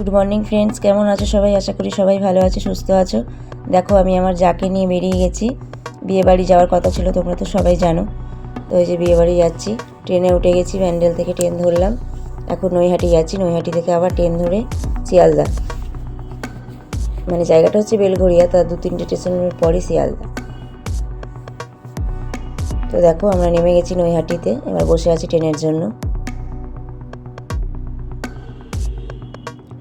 Good morning friends, কেমন আছো সবাই? আশা করি সবাই ভালো আছো, সুস্থ আছো। দেখো, আমি আমার যাকে নিয়ে বেরিয়ে গেছি। বিয়েবাড়ি যাওয়ার কথা ছিল, তোমরা তো সবাই জানো। তো ওই যে বিয়েবাড়ি যাচ্ছি, ট্রেনে উঠে গেছি ব্যান্ডেল থেকে ট্রেন ধরলাম। এখন নৈহাটি যাচ্ছি, নৈহাটি থেকে আবার ট্রেন ধরে শিয়ালদা। মানে জায়গাটা হচ্ছে বেলঘড়িয়া, তার দু তিনটে স্টেশনের পরই শিয়ালদা। তো দেখো, আমরা নেমে গেছি নৈহাটিতে, এবার বসে আছি ট্রেনের জন্য।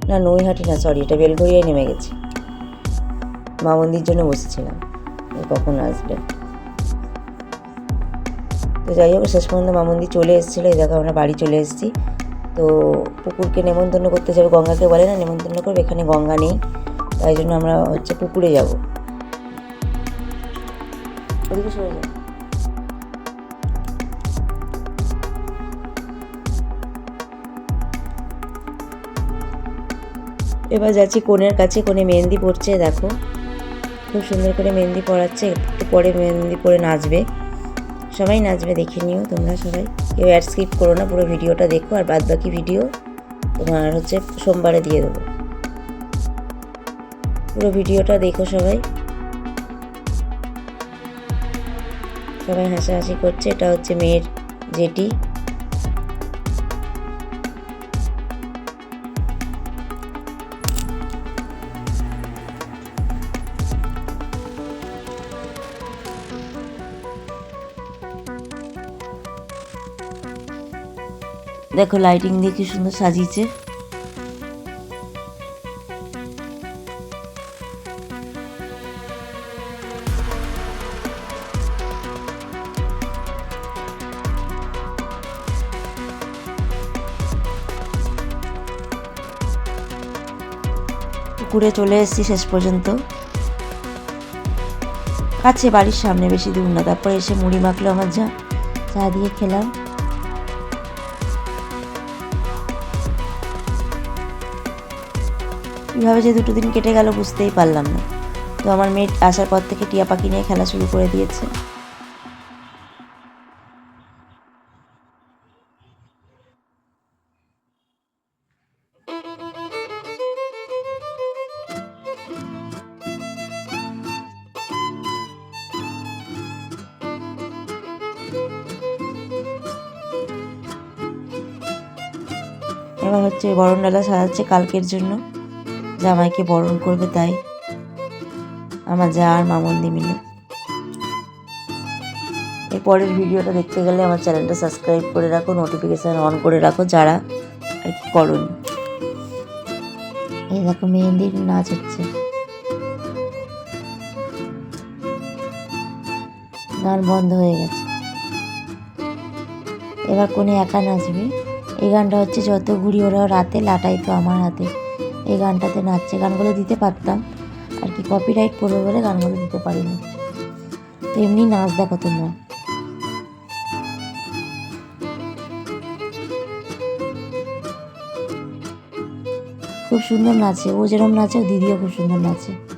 না, নৈহাটি না সরি এটা বেলঘরিয়ায় নেমে গেছি। মা মন্দির জন্য বসেছিলাম কখন আসবে? তো যাই হোক, শেষ পর্যন্ত মা মন্দির চলে এসেছিল, এই দেখো আমরা বাড়ি চলে এসেছি। তো পুকুরকে নেমন্তন্ন করতে যাবে, গঙ্গাকে বলে না, নেমন্তন্ন করবে, এখানে গঙ্গা নেই, তাই জন্য আমরা হচ্ছে পুকুরে যাব। ওদিকে সরে যাও। এবার যাচ্ছি কোণের কাছে কোণে মেহেন্দি পড়ছে দেখো। খুব সুন্দর করে মেহেন্দি পড়াচ্ছে একটু পরে মেহেন্দি পরে নাচবে। সবাই নাচবে, দেখে নিও তোমরা সবাই। কেউ অ্যাড স্কিপ করো না, পুরো ভিডিওটা দেখো, আর বাদ বাকি ভিডিও তোমার হচ্ছে সোমবারে দিয়ে দেবো। পুরো ভিডিওটা দেখো সবাই। সবাই হাসাহাসি করছে, এটা হচ্ছে মেয়ের জেটি। দেখো লাইটিং দিয়ে কি সুন্দর সাজিয়েছে। পুকুরে চলে এসেছি শেষ পর্যন্ত। কাছে বাড়ির সামনে বেশি দূর না, তারপরে এসে মুড়ি মাখলো আমার যা, চা দিয়ে খেলাম। কীভাবে যে দুটো দিন কেটে গেল বুঝতেই পারলাম না। তো আমার মেয়ে আসার পর থেকে টিয়া পাখি নিয়ে খেলা শুরু করে দিয়েছে। এবার হচ্ছে বরণ ডালা সাজাচ্ছে কালকের জন্য। জামাইকে বরণ করবে তাই আমার যা আর মামন্দি মিলে এর পরের ভিডিওটা দেখতে গেলে আমার চ্যানেলটা সাবস্ক্রাইব করে রাখো নোটিফিকেশান অন করে রাখো যারা আর কি করনি। এই দেখো মেহেন্দির নাচ হচ্ছে। গান বন্ধ হয়ে গেছে। এবার কোনে একা নাচবে? এই গানটা হচ্ছে যত ঘুরি ওরা রাতে, লাটাই তো আমার হাতে। এই গানটাতে নাচছে, গানগুলো দিতে পারতাম। আর কি কপিরাইট পড়বে বলে গানগুলো দিতে পারিনি। তো এমনি নাচ দেখো তোমরা। খুব সুন্দর নাচে, ও যেরকম নাচে, ও দিদিও খুব সুন্দর নাচে।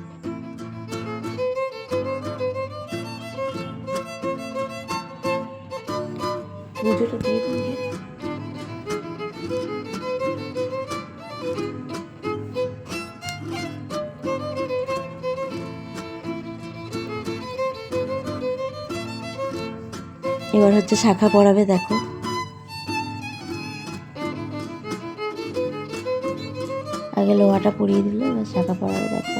এবার হচ্ছে শাখা পড়াবে দেখো। আগে লোহাটা পরিয়ে দিলে এবার শাখা পড়াবে দেখো।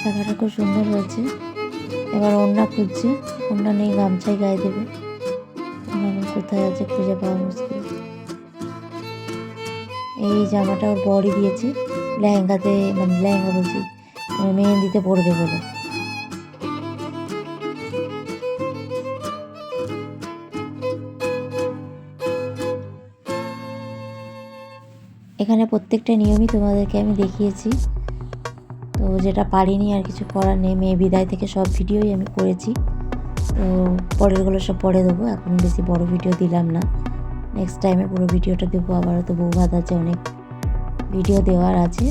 শাখাটা খুব সুন্দর হয়েছে। এবার ওড়না খুঁজছে। ওড়না নেই, গামছাই গায়ে দেবে। কোথায় আছে খুঁজে পাওয়া মুশকিল। এই জামাটা ওর বড়ই দিয়েছে। লেহেঙ্গাতে মানে লেহেঙ্গা বলছি মানে মেহেন্দিতে পড়বে বলে। এখানে প্রত্যেকটা নিয়মই তোমাদেরকে আমি দেখিয়েছি। যেটা পারিনি আর কিছু করার নেই, মেয়ে বিদায় থেকে সব ভিডিওই আমি করেছি। তো পরেরগুলো সব পরে দেবো, এখন বেশি বড় ভিডিও দিলাম না। নেক্সট টাইমে পুরো ভিডিওটা দেবো, আবারও তো বউ ভাত আছে, অনেক ভিডিও দেওয়ার আছে।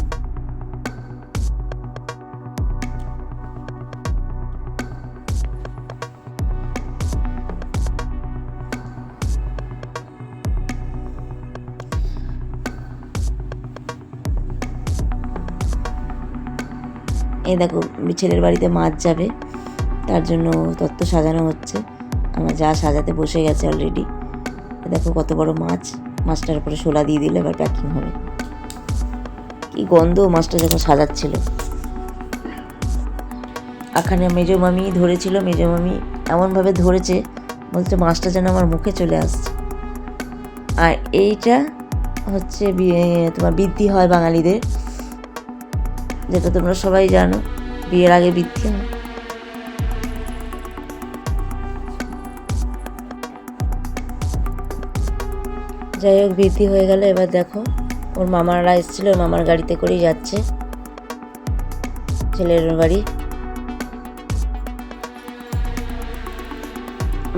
এই দেখো, ছেলের বাড়িতে মাছ যাবে। তার জন্য তত্ত্ব সাজানো হচ্ছে। আমার যা সাজাতে বসে গেছে অলরেডি দেখো কত বড় মাছ। মাছটার উপরে শোলা দিয়ে দিলে এবার প্যাকিং হবে। কি গন্ধ, মাছটা যখন সাজাচ্ছিল। এখানে মেজো মামি ধরেছিল, মেজো মামি এমনভাবে ধরেছে, বলছে মাছটা যেন আমার মুখে চলে আসছে। আর এইটা হচ্ছে তোমার বৃদ্ধি হয় বাঙালিদের। যেটা তোমরা সবাই জানো, বিয়ের আগে বৃদ্ধি হয় যাই হোক বৃদ্ধি হয়ে গেল। এবার দেখো, ওর মামারা এসেছিল, ওর মামার গাড়িতে করেই যাচ্ছে। ছেলের বাড়ি।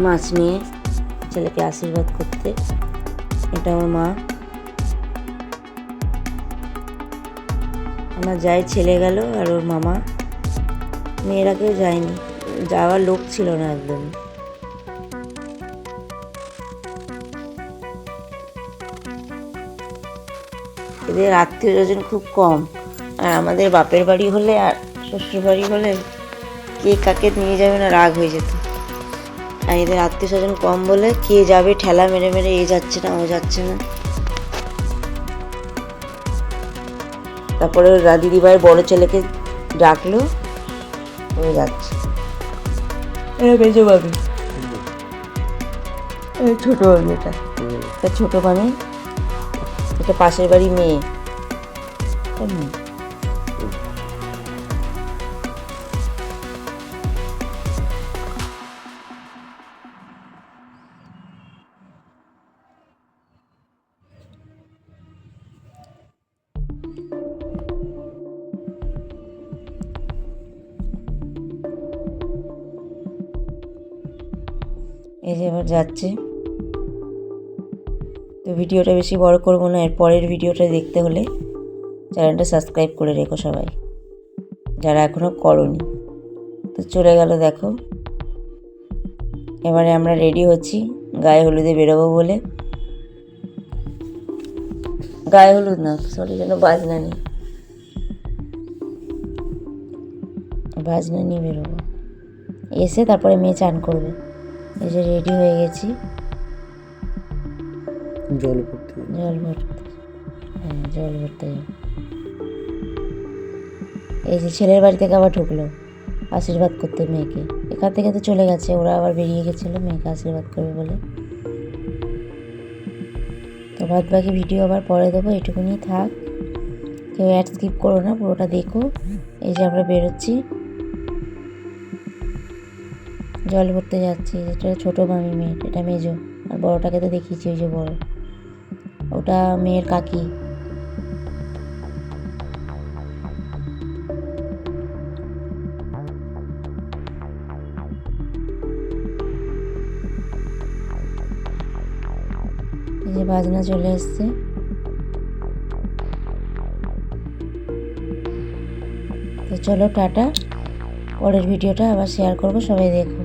মাছ নিয়ে ছেলেকে আশীর্বাদ করতে। এটা আমার মা। আমার যাই ছেলে গেল আর ওর মামা। মেয়েরা কেউ যায়নি। যাওয়ার লোক ছিল না একদম। এদের আত্মীয় স্বজন খুব কম। আর আমাদের বাপের বাড়ি হলে আর শ্বশুর বাড়ি হলে কে কাকে নিয়ে যাবে না রাগ হয়ে যেত। আর এদের আত্মীয় স্বজন কম বলে কে যাবে ঠেলা মেরে মেরে এ যাচ্ছে না, ও যাচ্ছে না। তারপরে ওর দিদি ভাইয়ের বড় ছেলেকে ডাকলো ওই যাচ্ছে। এটা বেজো বাবি এই ছোট বাবি এটা। এটা ছোট মানে এটা পাশের বাড়ি মেয়ে। মেয়ে। এবার যাচ্ছে। তো ভিডিওটা বেশি বড় করব না, এর পরের ভিডিওটা দেখতে হলে চ্যানেলটা সাবস্ক্রাইব করে রেখো সবাই, যারা এখনও করনি। তো চলে গেল দেখো। এবারে আমরা রেডি হচ্ছি, গায়ে হলুদে বেরোবো বলে। গায়ে হলুদ না সরি যেন বাজনা নেই। বাজনা নিয়ে বেরোবো। এসে তারপরে মেয়ে চান করবে। এই যে রেডি হয়ে গেছি। জল ভর্তি জল ভরতে হ্যাঁ জল ভরতে এই যে ছেলের বাড়ি থেকে আবার ঢুকলো আশীর্বাদ করতে মেয়েকে। এখান থেকে তো চলে গেছে ওরা আবার বেরিয়ে গেছিল মেয়েকে আশীর্বাদ করবে বলে। তো বাদ বাকি ভিডিও আবার পরে দেবো এটুকুনি থাক। কেউ অ্যাড স্কিপ করো না পুরোটা দেখো। এই যে আমরা বেরোচ্ছি। জল ভরতে যাচ্ছি। এটা ছোটো মামি মেয়ে, এটা মেজো। আর বড়টাকে তো দেখিয়েছি, ওই যে বড়। ওটা মেয়ের কাকি। যে বাজনা চলে এসছে। তো চলো টাটা। পরের ভিডিওটা আবার শেয়ার করব, সবাই দেখো।